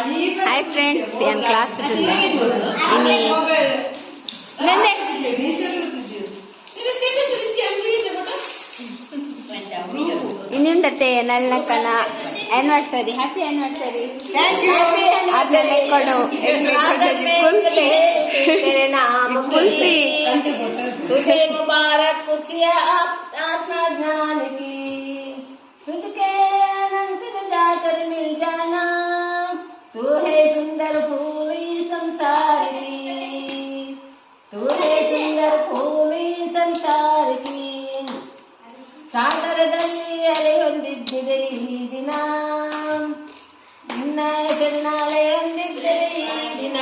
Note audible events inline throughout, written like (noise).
Hi friends ಏನು class ಇಟ್ಟಿಲ್ಲ ಇನಿ ನಂದೆ ಇನ್ನುಂಡತೆ ನಲ್ಲಕ್ಕನ ಆನಿವರ್ಸರಿ ಹ್ಯಾಪಿ ಆನಿವರ್ಸರಿ ಅದೆಲ್ಲ ಕೊಡು ಕುಲ್ಫಿ तेरे नाम कुल्फी तुझे मुबारक पूछिया आत्मा ज्ञान की तुझके अनंत में जाकर मिल जाना तू है सुंदर फूली संसार की तू है सुंदर फूली ಸಂಸಾರ की ಸಾಗರದಲ್ಲಿ ಅಲೆ ಹೊಂದಿದ್ದರೆ ಈ ದಿನ ನಿನ್ನ ಹೆಸರಿನಾಲೆ ಹೊಂದಿದ್ದರೆ ಈ ದಿನ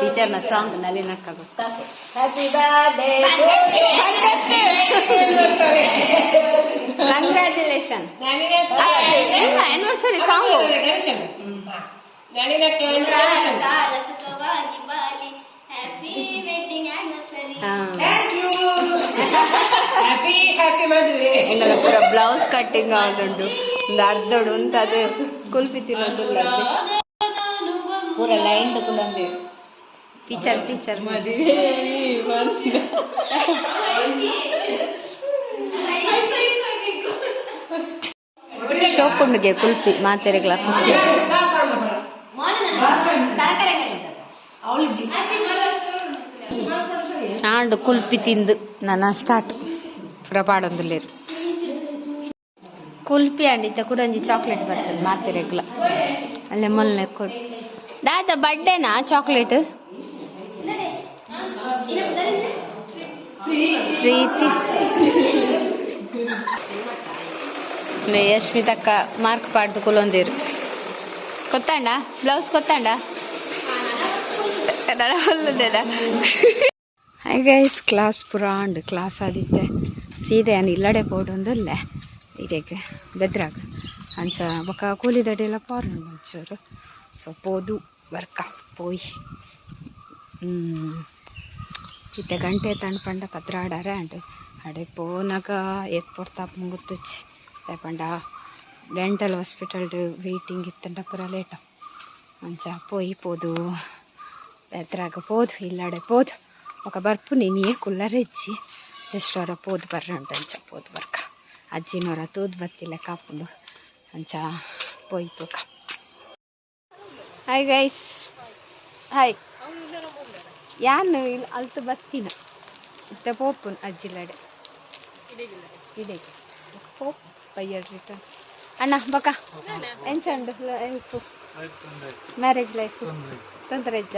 ಟೀಚರ್ನ ಸಾಂಗ್ ನಲ್ಲಿ ನಕ್ಕದು ಸಾಕು happy birthday congratulation anniversary song ಸುಖವಾಗಿ ಬಾಲಿ happy wedding anniversary happy happy ಮದುವೆ. ಎಂಗಲ ಪೂರ ಬ್ಲೌಸ್ ಕಟ್ಟಿಂಗ್ ಆದುಂಡು ಒಂದು ಅರ್ಧ ಉಂಟು ಅದು ಕುಲ್ಫಿ ತಿನ್ನೋದಿಲ್ಲ ಪೂರ ಲೈನ್ ತಗೊಂಡು ಟೀಚರ್ ಟೀಚರ್ ಶೋಕುಂಡಿಗೆ ಕುಲ್ಫಿ ಮಾತೆರೆಗಳ ಖುಷಿ ನಾಡು ಕುಲ್ಪಿ ತಿಂದು ನನ್ನ ಸ್ಟಾರ್ಟ್. ಪೂರ ಪಾಡೊಂದುಲ್ಲೇರು ಕುಲ್ಪಿ ಅಂಡಿತ ಕುಡಂಜಿ ಚಾಕ್ಲೇಟ್ ಬರ್ತದೆ ಮಾತಿರಗ್ಲ ಅಲ್ಲೇ ಮೊನ್ನೆ ಕೊಟ್ಟು ದಾದ ಬರ್ಡೇನಾ ಚಾಕ್ಲೇಟ್? ಪ್ರೀತಿ. ಯಶ್ಮಿತಕ್ಕ ಮಾರ್ಕ್ ಪಾಡ್ದು ಕುಲೊಂದಿರು. ಕೊತ್ತಾಂಡ? ಬ್ಲೌಸ್ ಕೊತ್ತಾಂಡ? ಪರವಲ್ಲದಲ್ಲ ಹಾಯ್ ಗೈಸ್ ಕ್ಲಾಸ್ ಪುರಾಂಡ್ ಕ್ಲಾಸ್ ಆದಿತ್ತೆ ಸೀದೆ ಇಲ್ಲಡೆ ಪೋಡೊಂದುಲ್ಲೆ ಇದೇಕೆ ಬೆದ್ರಾಗ. ಅಂಚ ಬೊಕ ಕೂಲಿ ದಡೆಲ್ಲ ಪಾರ್ನ ಮುಂಚೂರು. ಸೊ ಪೋದು ಬರ್ಕ ಪೋಯ್. ಇತ್ತೆ ಗಂಟೆ ತಣ್ಪಂಡ ಪತ್ರಾಡಾರೆ ಅಂಟು ಅಡೆ ಪೋನಾಗ ಎತ್ ಪೊಡ್ತಾ ಮುಂಗುತ್ತುಚ್ಚಿ ಪಂಡ ಡೆಂಟಲ್ ಹಾಸ್ಪಿಟಲ್ ವೇಟಿಂಗ್ ಇತ್ತಂಡ ಪೂರ ಲೇಟ ಅಂಚ ಪೋಯಿ, ಪೋದು. ಎತ್ತರಾಗ ಪೋದು ಇಲ್ಲಾಡೆ ಪೋದು. ఒక ಬರ್ಪು ನೀನಿಯೇ ಕುಲ್ಲರೆಜ್ಜಿ ಜಸ್ಟ್ ಅವರ ಪೋದು ಬರ್ರ ಅಂಚ ಪೋದು ಬರ್ಕ. ಅಜ್ಜಿನವರ ತೂದು ಬತ್ತಿಲ್ಲ ಕಾಪುಂಡು ಅಂಚ ಪೋಯಿ ತೂಕ. ಹಾಯ್ ಗೈಸ್ ಹಾಯ್ ಯಾನು ಇಲ್ಲಿ ಅಲ್ತು ಬತ್ತಿನ? ಇತ್ತ ಪೋಪುನ್ ಅಜ್ಜಿಲಡೆ. ಇಡೆ ಪೋಪ್ ಬೈಯಡ್ ರಿಟರ್ನ್. ಅಣ್ಣ ಬಕ. ಎಂಚಂಡು ಲೈಫು ಮ್ಯಾರೇಜ್ ಲೈಫು ತೊಂದರೆ ಇಜ್ಜ?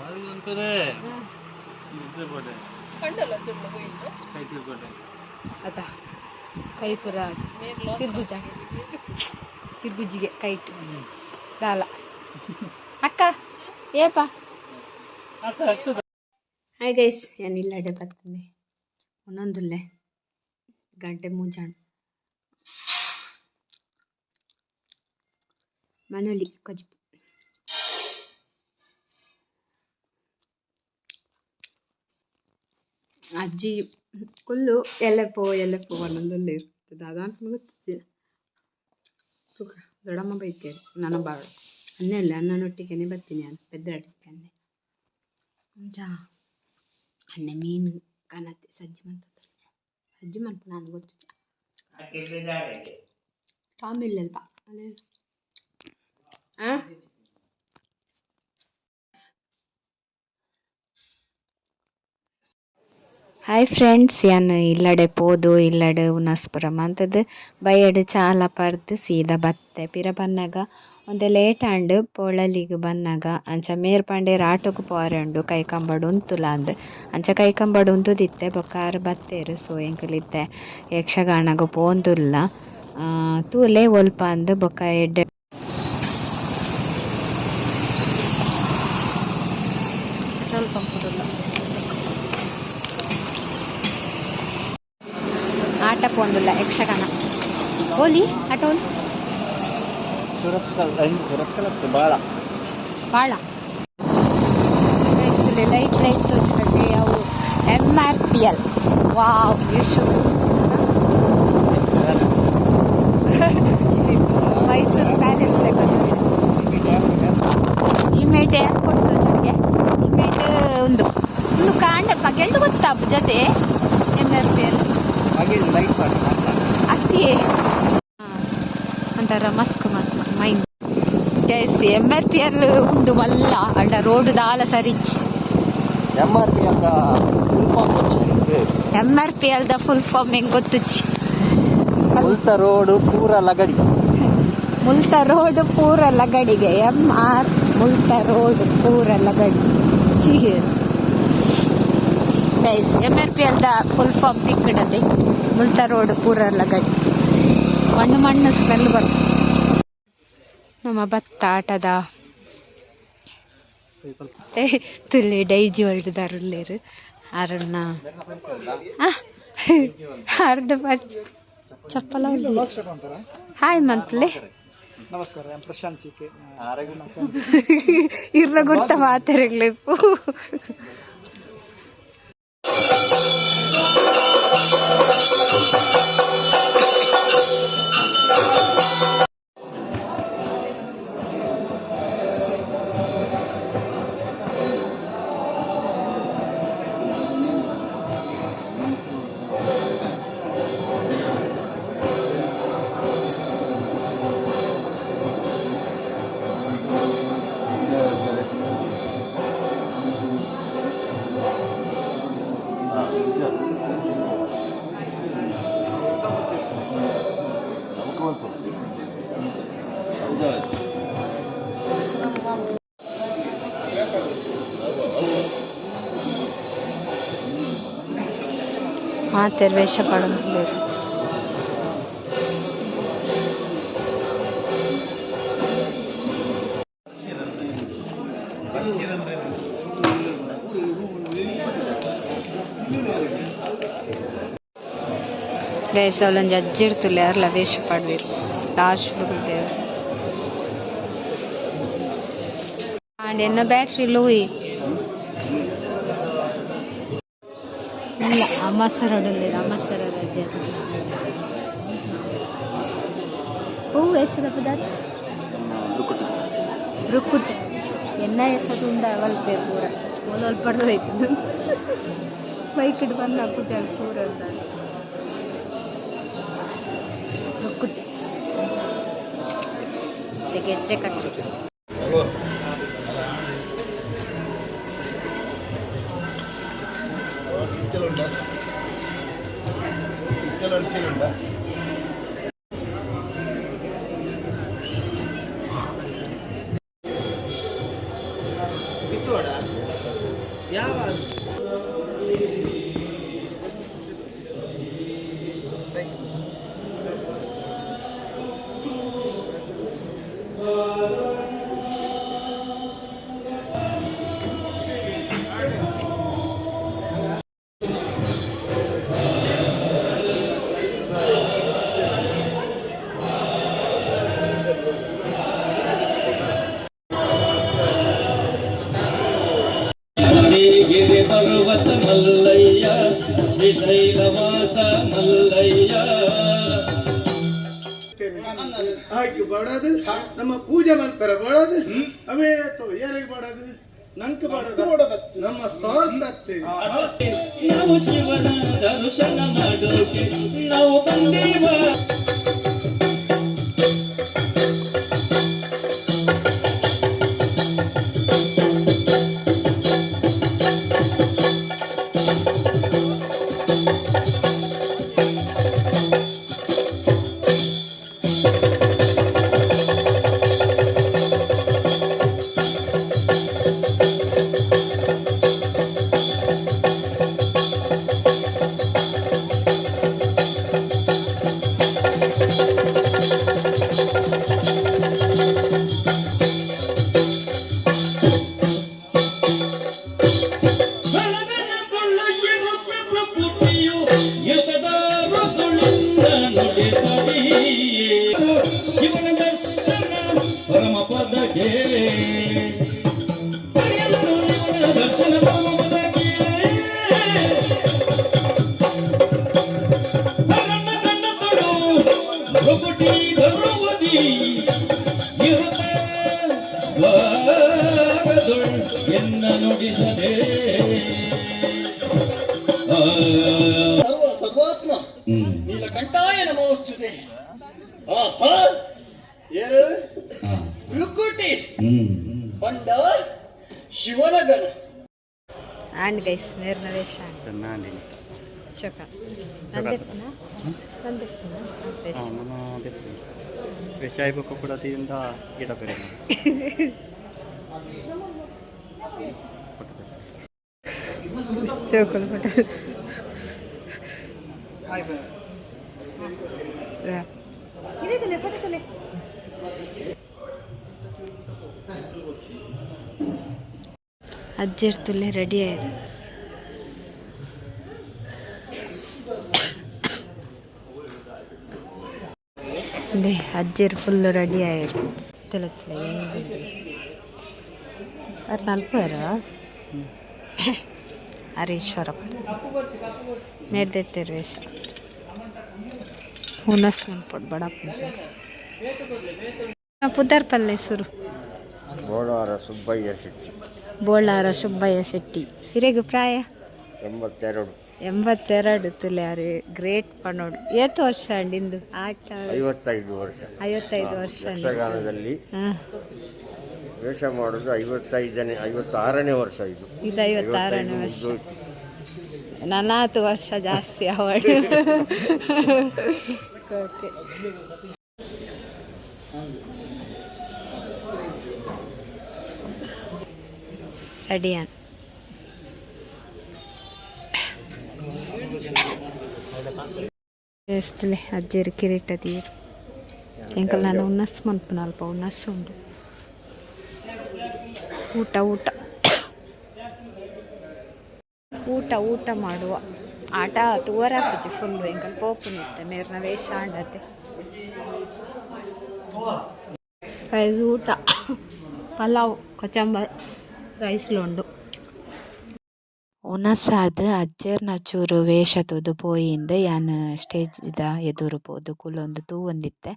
ಪಂಪಚಾರ ಪೂರಲ್ಲ ಪೋಯಿ ಅದ ಕೈ ಪುರ ತಿರ್ಗುಜ ತಿರ್ಗುಜಿಗೆ ಕೈಟ್ ದಾಲ. ಅಕ್ಕ ಏಪ? ಹಾಯ್ ಗೈಸ್ ನಾನು ಇಲ್ಲಡೆ ಬರ್ತಂದೆ ಒಂದೊಂದುಲ್ಲೆ. ಗಂಟೆ ಮುಂಜಾಣು. ಮನೋಲಿ ಕಜ್ಬು ಅಜ್ಜಿ ಕುಲ್ಲು ಎಲೆಪೋ ಎಲೆಪೋ ಒಂದೊಂದಲ್ಲೇ ಇರ್ತದೆ ಅದಂತ ಗೊತ್ತಿದೆ ಸುಖ ದೊಡ್ಡಮ್ಮ ಬೈತೇರಿ ನನ್ನ ಬಾಳು ಅನ್ನೆಲ್ಲ ಅಣ್ಣನೊಟ್ಟಿಗೆನೆ ಬರ್ತೀನಿ ಅಂತ ಪೆದ್ದಾಡಿಸ್ತೇನೆ ಜಾ ಅಣ್ಣೆ ಮೀನು ಕನತೆ ಸಜ್ಜಿ ಮಂತದ್ದು ಸಜ್ಜಿ ಮನ್ಪು ನಾನು ಗೊತ್ತು ತಾಮಿಲ್ಲಲ್ಪ ಅಲ್ಲೇ ಆ ಹಾಯ್ ಫ್ರೆಂಡ್ಸ್ ಯಾನು ಇಲ್ಲಡೆ ಪೋದು, ಇಲ್ಲಡೆ ಉನಸ್ಪುರಂ ಅಂತದ್ದು ಬೈಯಡ್ ಚಾಲ ಪರ್ದು ಸೀದಾ ಬತ್ತೆ ಪಿರ ಬನ್ನಗ. ಒಂದೆ ಲೇಟ್ ಆಂಡ್ ಪೊಳಲಿಗ್ ಬನ್ನಗ. ಅಂಚ ಮೇರ್ ಪಂಡೇರ್ ಆಟೋಗ್ ಪೋರೆಂಡು ಉಂತುಲ ಅಂದ್ ಅಂಚ ಕೈ ಕೈಕಂಬಡ್ ಉಂತುದಿತ್ತೆ ಬೊಕ್ಕಾರ್ ಬತ್ತೇರು ಸೊ ಎಂಕಲಿತ್ತೆ ಯಕ್ಷಗಾನಗ ಪೋಂದುಲ್ಲ. ತೂಲೆ ಒಲ್ಪ ಅಂದ್ ಬೊಕ್ಕ ಎಡ್ಡೆ. ಮುನಲ್ ಆಟ ಒಂದಿಲ್ಲ ಯಕ್ಷಗಾನ. ಓಲಿ ಆಟ ಓಲಿ ಭಾಳ ಭಾಳ ಲೈಟ್ ಲೈಟ್ ತೋಚಿಡತ್ತೆ ಅವು M R P L wow ಎಷ್ಟು ಮೈಸೂರು ಪ್ಯಾಲೇಸ್ ಇಮೇಟ್ ಏರ್ಪೋರ್ಟ್ ತೋಚುಡಿಗೆ ಇಮೇಟ್ ಒಂದು ಒಂದು ಕಾಂಡ ಬಗೆಂಡು ಗೊತ್ತಾ ಜೊತೆ ಎಂ ಆರ್ ಪಿ ಎಲ್ ಹಾಗೆ ಲೈಟ್ ಮಾಡಿ ಅತ್ತಿ. ಅಂತಾರ ಮಸ್ಕ್ Musk mind guys M R P L ಉಂದು ಮಲ್ಲ. ಅಂಡ ರೋಡ್ ದಾಲ ಸರಿಚ್. ಎಂ ಆರ್ ಪಿ ಅಂತ M R P L the full form ಹೆಂಗ್ ಗೊತ್ತುಚ್ಚಿ ಉಲ್ಟ ರೋಡು ಪೂರ ಲಗಡಿ. ಮುಲ್ಟ ರೋಡ್ ಪೂರ ಲಗಡಿಗೆ. ಎಂ ಆರ್ ಮುಲ್ಟ ರೋಡ್ ಪೂರ ಲಗಡಿ. ಗೈಸ್ ಎಂ ಆರ್ ಪಿ ಅಲ್ದ ದ ಫುಲ್ ಫಾರ್ಮ್ ತಿಕ್ಕಿಡದೆ ಮುಲ್ತಾ ರೋಡ್ ಪೂರ ಲಗಡಿ ಮಣ್ಣು ಮಣ್ಣು ಸ್ಮೆಲ್ ಬರ್ತದೆ ನಮ್ಮ ಭತ್ತ ಆಟದ ಏ, ತುಳ್ಳಿ ಡೈಜಿ ಹೊಲ್ದಾರುಲ್ಲೇರು ಅರಣ್ಣ ಅರ್ಧ ಬಟ್ ಚಪ್ಪಲ ಹಾಯ್ ಮಂತ್ಲೆ. ನಮಸ್ಕಾರ ನಾನು ಪ್ರಶಾಂತ್ ಸಿಕೆ. (laughs) ಇರ್ಲ ಗುಡ್ತ ಮಾತಾಡಲೇಪು フフフ。ಮಾತೇರು ವೇಷ ಪಡೋದಿಲ್ಲೇರು ಗೈಸ್ ಅವಳೊಂದು ಅಜ್ಜಿ ಇರ್ತಲ್ಲ ಯಾರಲ್ಲ ವೇಷ ಪಾಡ್ದಿರು ಲಾಸ್ಟ್ ಬಿಡ್ದೇವು ಆಂಡ್ ಎನ್ನ ಬ್ಯಾಟ್ರಿ ಲೂಯಿ. ಇಲ್ಲ ಅಮ್ಮಸರಡಲ್ಲಿ ಅಮ್ಮಸರ ರಜೆ ಹೂವು ಎಷ್ಟದ ಪದಾರ್ಥ ರುಕ್ಕುಟ್ ಎನ್ನ ಎಸದು ಉಂಡ ಪೂರ. ಪೂರ ಮೊದಲು ಪಡೆದೋಯ್ತು ಬೈಕ್ ಇಟ್ಟು ಬಂದ ಪೂಜಾ ಪೂರ ಅಂತ. ರುಕ್ಕುಟ್ ಗೆಜ್ಜೆ ಕಟ್ಟಿ ಹಾಕಿ ಬಾಡೋದು ನಮ್ಮ ಪೂಜೆ ಮಾಡ್ತಾರೆ ಬಾಡೋದು ಅವೇ ತೋ ಏರಿಗೆ ಬಾಡೋದು ನಂಕ ಬಾಡೋದು. ನಮ್ಮ ಸ್ವಾರ್ಥ ನಾವು ಶಿವನ ದರ್ಶನ ಮಾಡೋಕೆ ನಾವು ಬಂದೀವ ಶಿವನಗನ ಆಂಡ್ ಗೈಸ್ ನಿರ್ನವೇಶ ನಾನೇ ಚೊಕ ನಂದಿಪ್ಪನ ನಂದಿಪ್ಪನ ವೇಷ ವಿಷಯಬೇಕು ಕೂಡ ಅದಿಂದ ಗಿಡ ಬೇರೆ (laughs) ಚೋಕಲ್ ಪಟ ತುಲೆ ರೆಡಿ ಆಯ್ತು. ಅದೇ ಅಜ್ಜಿರ್ ಫುಲ್ ರೆಡಿ ಆಯ್ರು ತಿಳತ್ಲೆ ಅದು ನಲ್ಪರ ಹರೀಶ್ವರ ನೆಡ್ದೆತ್ತೇರು ವೇಷ ಹುನಸ್ ಮನ್ಪೊಡ್ ಬಡ ಪೂಜಾರು. ಪುದರ್ ಪಲ್ಲೆ ಸುರು. ಬೋಳಾರ ಸುಬ್ಬಯ್ಯ ಶೆಟ್ಟಿ. ಬೋಳಾರ ಸುಬ್ಬಯ್ಯ ಶೆಟ್ಟಿ. ಹಿರೇಗು ಪ್ರಾಯ? ಎಂಬತ್ತೆರಡು. ಎಂಬತ್ತೆರಡು ತುಲ್ಯಾರು ಗ್ರೇಟ್ ಪಣೋಡು ಎಷ್ಟು ವರ್ಷ ಅಂಡಿಂದು ಆಟ ಐವತ್ತೈದು ವರ್ಷ. ಐವತ್ತೈದು ವರ್ಷ ಯಕ್ಷಗಾನದಲ್ಲಿ ವೇಷ ಮಾಡೋದು ಐವತ್ತೈದನೇ ಐವತ್ತಾರನೇ ವರ್ಷ ಇದು. ಇದು ಐವತ್ತಾರನೇ ವರ್ಷ. ನಲವತ್ತು ವರ್ಷ ಜಾಸ್ತಿ ಅವಳು. (laughs) ಓಕೆ. అడియాన్ వేస్తులే అజ్జరి కిరీట తీరు ఇంకా నన్ను ఉన్నస్సు మనపు నలప ఉన్నస్సు ఉండు ಊಟ ಊಟ ಊಟ ಊಟ ಮಾಡುವ ಆಟ ತೂರಾಪಜಿ ಫುಲ್ಲು ಎಂಕಲ್ ಪೋಪು ನಿತ್ತೆ ಮೇರ್ನ ವೇಷ ಆಡತ್ತೆ ಊಟ ಪಲಾವ್ ಕೊಚ್ಚಂಬರ್ ರೈಸ್ಲುಂಡು ಉನಸಾದ ಅಜ್ಜರ್ನ ಚೂರು ವೇಷ ತೂದು ಪೋಯಿಂದ ಯಾನ್ ಸ್ಟೇಜ್ ಇದ ಎದುರು ಪೋದು ಕುಲೊಂದು ತೂವೊಂದಿತ್ತೆ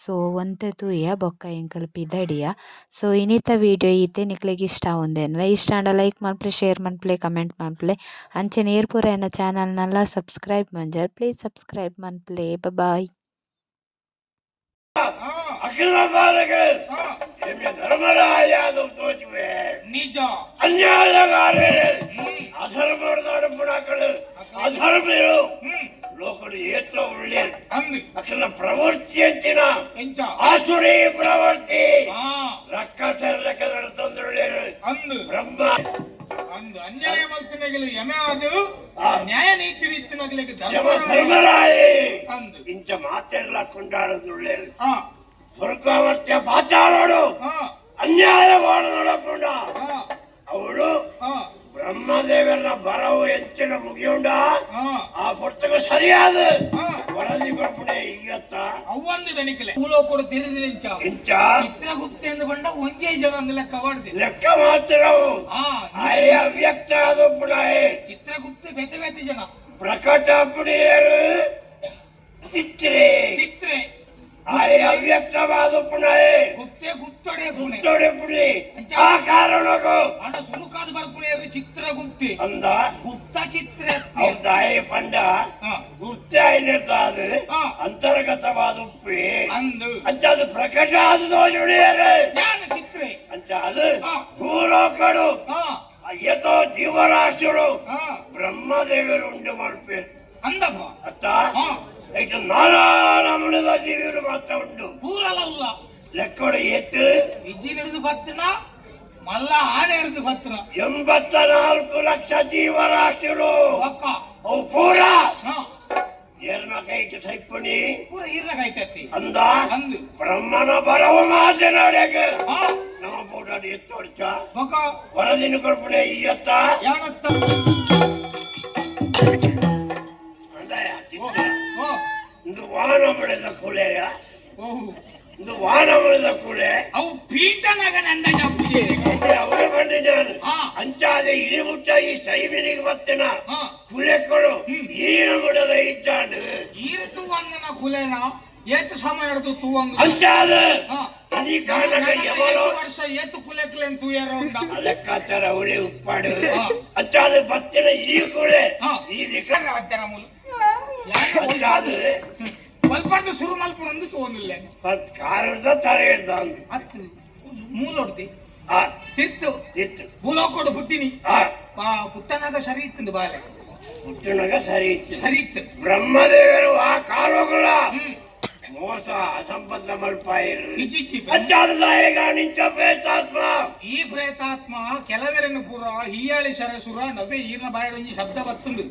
ಸೊ ಒಂತೆ ತೂಯ ಬೊಕ್ಕ ಎಂಕಲ್ ಪಿದಡಿಯ. ಸೊ ಇನ್ನಿತ ವಿಡಿಯೋ ಈತೆ ನಿಕ್ಲೆಗ್ ಇಷ್ಟ ಆವೊಂದೆನ್ವೆ ಇಷ್ಟ ಆಂಡ ಲೈಕ್ ಮನ್ಪ್ಲೆ ಶೇರ್ ಮನ್ಪ್ಲೆ ಕಮೆಂಟ್ ಮನ್ಪ್ಲೆ ಪೂರ ಏರ್ಪುರ ಚಾನೆಲ್ ಚಾನಲ್ನಲ್ಲ ಸಬ್ಸ್ಕ್ರೈಬ್ ಮಂಜರ್. ಪ್ಲೀಸ್ ಸಬ್ಸ್ಕ್ರೈಬ್ ಮನ್ಪ್ಲೆ ಬಾಯ್ ಅನ್ಯಾಯಗಾರರು ಅಧರ್ಮದ ಪುಣಕಳು ಅಧರ್ಮಿಗಳು ಲೋಕರು ಏತ ಒಳ್ಳೆ ಅಂದು ಅಖಿಲ ಪ್ರವೃತ್ತಿ ಅಂಚಿನ ಎಂಚ ಆಸುರಿ ಪ್ರವೃತ್ತಿ ಆ ರಕ್ಕಸ ಲೆಕ್ಕದ ತೊಂದರೆಗಳು ಅಂದು ಬ್ರಹ್ಮ ಅಂದು ಅನ್ಯಾಯ ಮಲ್ತನೆಗಳು ಯಮೆ ಅದು ಆ. ನ್ಯಾಯ ನೀತಿ ರೀತಿನಗಳಿಗೆ ಯಮ ಧರ್ಮ ಧರ್ಮರಾಯಿ ಅಂದು ಇಂಚ ಮಾತೆಲ್ಲ ಕೊಂಡಾಡೋದು ಒಳ್ಳೆಯದು ಆ ಸ್ವರ್ಗವತ್ಯ ಪಾತಾಳೋಡು ಆ ಅನ್ಯಾಯ ನೋಡಕೊಂಡ ಆ ಅವಳು ಆ ಬ್ರಹ್ಮದೇವರ ಬರವು ಹೆಚ್ಚಿನ ಮುಗಿಯುಂಡ? ಆ ಪುಸ್ತಕ ಸರಿಯಾದ? ವರದಿ ಬರ್ಪಡೆ ಈಗತ್ತ. ಅವ್ವಂದು ಕೂಲೋ ಭೂಲೋಕರು ತಿರುದಿಲಿಂಚ ಇಂಚ. ಚಿತ್ರಗುಪ್ತ ಎಂದುಕೊಂಡ ಒಂದೇ ಜನ ಒಂದು ಲೆಕ್ಕ ಹೊಡೆದಿಲ್ಲ ಲೆಕ್ಕ ಮಾತ್ರವು ಅವ್ಯಕ್ತ ಅದು ಪುಣಾಯೆ. ಚಿತ್ರಗುಪ್ತ ಬೆತೆ ಬೆತೆ ಜನ. ಪ್ರಕಟ ಪುಣಿಯರು. ಚಿತ್ರೆ. ಚಿತ್ರೆ. ಆಯ ಅವ್ಯಕ್ತವಾದ ಪುಣಾಯೆ ಗುಪ್ತೆ ಗುಪ್ತೊಡೆ ಪುಣೆ. ತೊಡೆ ಪುಣಿ. ಆ ಕಾರಣಕ್ಕೂ. ಆಡ ಸುಲುಕಾದ ಬರ್ಪುಣೆ ಚಿತ್ರಗುಪ್ತೆ ಅಂದ. ಗುಪ್ತ ಚಿತ್ರ ಪಂಡ? ಗುಪ್ತ ಏನಿರ್ತಾದ. ಅಂತರ್ಗತವಾದ ಉಪ್ಪಿ ಅಂದು. ಅಂತ ಅದು ಪ್ರಕಟ ಆದ ಜುಡಿಯರು ಜ್ಞಾನ ಚಿತ್ರೆ. ಅಂತ ಅದು. ಭೂಲೋಕಡು. ಎತ್ತೋ ಜೀವರಾಶಿಗಳು. ಬ್ರಹ್ಮದೇವರು ಉಂಟು ಮಾಡ್ಬೇಕು. ಅಂದಪ್ಪ. ಅತ್ತ? ಆ ಇದು ನಾರಾಯಣದ ಜೀವಿಗಳು ಮಾತ್ರ ಉಂಟು. ಪೂರಲ ಉಲ್ಲ ಲೆಕ್ಕಡ ಎತ್ತು ಇಜ್ಜಿ ಹಿಡಿದು ಬತ್ತನ ಮಲ್ಲ ಆನೆ ಹಿಡಿದು ಬತ್ತನ ಎಂಬತ್ತ ನಾಲ್ಕು ಲಕ್ಷ ಜೀವರಾಶಿಗಳು. ಒಕ್ಕ. ಅವು ಪೂರ. ಏರ್ನ ಕೈಗೆ ಸೈಪುಣಿ ಪೂರ ಈರ್ನ ಕಾಯ್ತತಿ ಅಂದ. ಅಂದು. ಬ್ರಹ್ಮನ ಬರವು ಮಾತನಾಡ್ಯಾಕ ಆ ನಮ್ಮ ಪೂಟ ಎತ್ತು ಹೊಡ್ಚ. ಒಕ್ಕ. ವರದಿನ ಕೊಡ್ಪುಣೆ ಈಯತ್ತ ಕುಲೆಯ ಓಹ್. ಇದು ವಾನ ಉಳಿದ ಕೂಡೆ ಅವು ಪೀಠನಾಗ ನನ್ನ ಜಾಪುಜಿ ಅವರು ಬಂದಿದ್ದಾನೆ. ಅಂಚಾದೆ ಇಳಿಮುಟ್ಟ ಈ ಸೈಬಿನಿಗೆ ಬತ್ತಿನ ಹಾ. ಕುಲೆಗಳು ಈನ ಮುಡದ ಇದ್ದಾನೆ. ಈರು ತೂವಂಗನ ಕುಲೇನ ಎತ್ತು ಸಮಯ ಹಿಡಿದು ತೂವಂಗ. ಅಂಚಾದ ಹಾ. ಈ ಕಾರಣಕ ಎವರೋ ವರ್ಷ ಎತ್ತು ಕುಲೆಕ್ಲೆನ್ ತೂಯಾರ ಉಂಡ ಲೆಕ್ಕಾಚಾರ ಅವಳಿ ಉಪ್ಪಾಡು. ಅಂಚಾದ ಬತ್ತಿನ ಈ ಕುಳೆ ಹಾ. ಈ ಲಿಖ ಅಜ್ಜನ ಮೂಲ. ಅಂಚಾದ ಶುರು ಶುರು ಮಲ್ಪೊಂದು ತೋಂದಿಲ್ಲ ಕಾರಣದ ತಲೆ ಇದ್ದಾನೆ ಅತ್ತು ಮೂಲೊಡ್ದಿ ಆ. ತಿತ್ತು. ಇತ್ತು. ಭೂಲೋಕೋಡು ಪುಟ್ಟಿನಿ ಪುಟ್ಟನಾಗ ಸರಿ ಇತ್ತು ಬಾಲೆ. ಪುಟ್ಟನಾಗ ಸರಿ ಇತ್ತು. ಸರಿ ಇತ್ತು. ಬ್ರಹ್ಮದೇವರು ಆ ಕಾಲುಗಳ ಮೋಸ ಅಸಂಬದ್ಧ ಮಲ್ಪಾಯಿರು ನಿಂಚ ಪ್ರೇತಾತ್ಮ? ಈ ಪ್ರೇತಾತ್ಮ ಕೆಲವೆರನ್ನು ಪೂರ ಹೀಯಾಳಿ ಸರಸುರ ನವೆ ಈರ್ನ ಬಾಯಡೊಂಜಿ ಶಬ್ದ ಬತ್ತುಂಡು.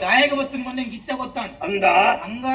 ದಾಯಕ ಬತ್ತುಂಡು ಬಂದಂಗೆ ಗಿತ್ತ ಗೊತ್ತಾಂಡು. ಅಂದ? ಹಂಗ